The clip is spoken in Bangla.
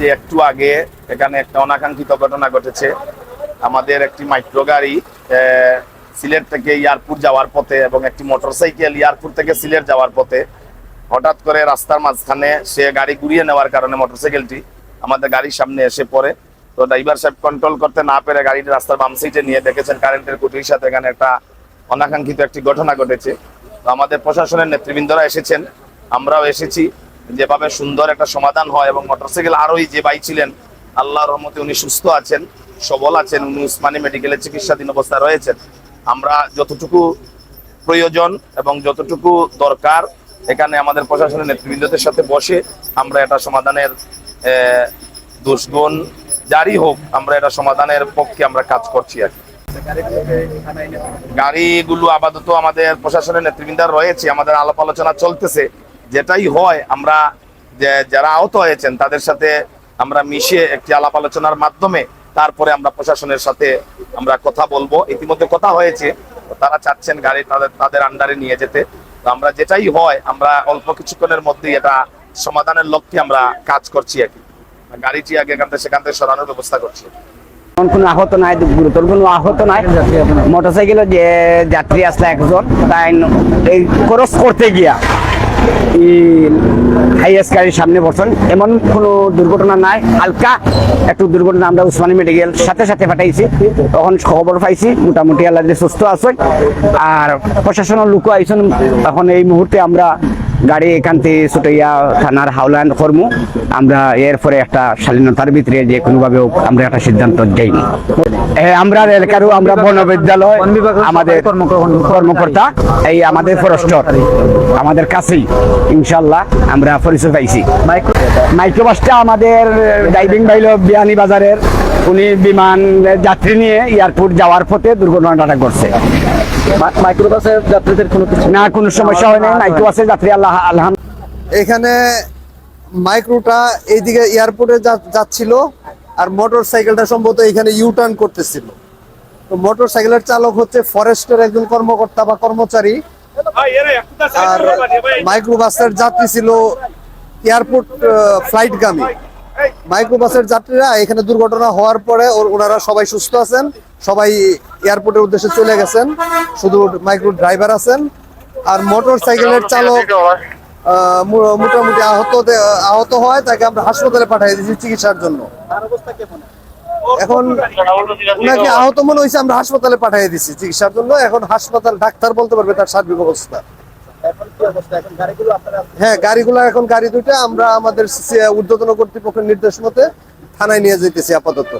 যে একটু আগে এখানে একটা অনাকাঙ্ক্ষিত ঘটনা ঘটেছে। আমাদের একটি মাইক্রো গাড়ি সিলেট থেকে এয়ারপোর্ট যাওয়ার পথে এবং একটি মোটরসাইকেল এয়ারপোর্ট থেকে সিলেট যাওয়ার পথে হঠাৎ করে রাস্তার মাঝখানে সে গাড়ি ঘুরিয়ে নেওয়ার কারণে মোটরসাইকেলটি আমাদের গাড়ির সামনে এসে পড়ে। তো ড্রাইভার সাহেব কন্ট্রোল করতে না পেরে গাড়িটি রাস্তার বাম সাইডে নিয়ে দেখেছেন কারেন্টের কুটির সাথে এখানে একটা অনাকাঙ্ক্ষিত একটি ঘটনা ঘটেছে। তো আমাদের প্রশাসনের নেতৃবৃন্দরা এসেছেন, আমরাও এসেছি। যেভাবে সুন্দর একটা সমাধান হয় এবং মোটরসাইকেল আরোই যে ভাই ছিলেন, আল্লাহর রহমতে উনি সুস্থ আছেন, সবল আছেন, উনি উসমানী মেডিকেলের চিকিৎসাধীন অবস্থায় রয়েছেন আমরা যতটুকু প্রয়োজন এবং যতটুকু দরকার, এখানে আমাদের প্রশাসনের নেতৃবৃন্দদের সাথে বসে আমরা এটা সমাধানের দুষ্গুণ জারি হোক, আমরা এটা সমাধানের পক্ষে আমরা কাজ করছি আর। গাড়িগুলো আপাতত আমাদের প্রশাসনের নেতৃবৃন্দার রয়েছে, আমাদের আলাপ আলোচনা চলতেছে যেটাই হয়, আমরা যারা আহত হয়েছেন, তাদের সাথে আমরা মিশিয়ে একটি আলাপ আলোচনার মাধ্যমে তারপরে আমরা প্রশাসনের সাথে আমরা কথা বলব। ইতিমধ্যে কথা হয়েছে, তারা চাচ্ছেন গাড়ি তাদের তাদের আন্ডারে নিয়ে যেতে। তো আমরা যেটাই হয়, আমরা অল্প কিছুক্ষণের মধ্যেই এটা সমাধানের লক্ষ্যে আমরা কাজ করছি আর কি। গাড়িটি আগে এখান থেকে, সেখান থেকে সরানোর ব্যবস্থা করছি। কোনো আহত নাই, গুরুতর কোনো আহত নাই। মোটরসাইকেলে যে যাত্রী আসলে একজন, তাই এই ক্রস করতে গিয়া। হাইয়েস্ট গাড়ির সামনে বসেন এমন কোনো দুর্ঘটনা নাই। হালকা একটু দুর্ঘটনা আমরা উসমানী মেডিকেল সাথে সাথে পাঠাইছি। তখন খবর পাইছি, মোটামুটি আল্লাহ সুস্থ আছে আর প্রশাসনের লোক আইসন এখন এই মুহূর্তে আমরা গাড়ি এখান থেকে ছুটাইয়া থানার হাওলান কর্মু আমরা এরপরে একটা শালীনতার ভিতরে যে কোনোভাবে আমরা একটা সিদ্ধান্ত যাইনি আমরা এলাকারও আমরা বন বিদ্যালয় আমাদের কর্মকর্তা- এই আমাদের ফরেস্টর আমাদের কাছেই ইনশাল্লাহ আমরা পরিচয় পাইছি। মাইক্রোবাসটা আমাদের ড্রাইভিং বাইল বিয়ানি বাজারের উনি বিমান যাত্রী নিয়ে এয়ারপোর্ট যাওয়ার পথে দুর্ঘটনাটা ঘটছে। মাইক্রোবাসের যাত্রীদের কোনো কিছু না কোনো সমস্যা হয় না মাইক্রোবাসের যাত্রী আল্লাহ এখানে মাইক্রোটা এইদিকে এয়ারপোর্টে যাচ্ছিল আর মোটর সাইকেলটা সম্ভবত এখানে ইউ টার্ন করতেছিল। তো মোটর সাইকেলের চালক হচ্ছে ফরেস্টের একজন কর্মকর্তা বা কর্মচারী। আর মাইক্রোবাসের যাত্রী ছিল এয়ারপোর্ট ফ্লাইট গামী মাইক্রোবাসের যাত্রীরা এখানে দুর্ঘটনা হওয়ার পরে ওনারা সবাই সুস্থ আছেন, সবাই এয়ারপোর্টের উদ্দেশ্যে চলে গেছেন। শুধু মাইক্রো ড্রাইভার আছেন। আর মোটর সাইকেলের চালক মোটামুটি আহত আহত হয়, তাকে আমরা হাসপাতালে পাঠিয়ে দিয়েছি চিকিৎসার জন্য। এখন ওনাকে আহত মনে হয়েছে, আমরা হাসপাতালে পাঠিয়ে দিচ্ছি চিকিৎসার জন্য। এখন হাসপাতাল ডাক্তার বলতে পারবে তার সার্বিক অবস্থা। হ্যাঁ গাড়িগুলো এখন গাড়ি দুইটা, আমরা আমাদের ঊর্ধ্বতন কর্তৃপক্ষের নির্দেশ মতে থানায় নিয়ে যেতেছি আপাতত।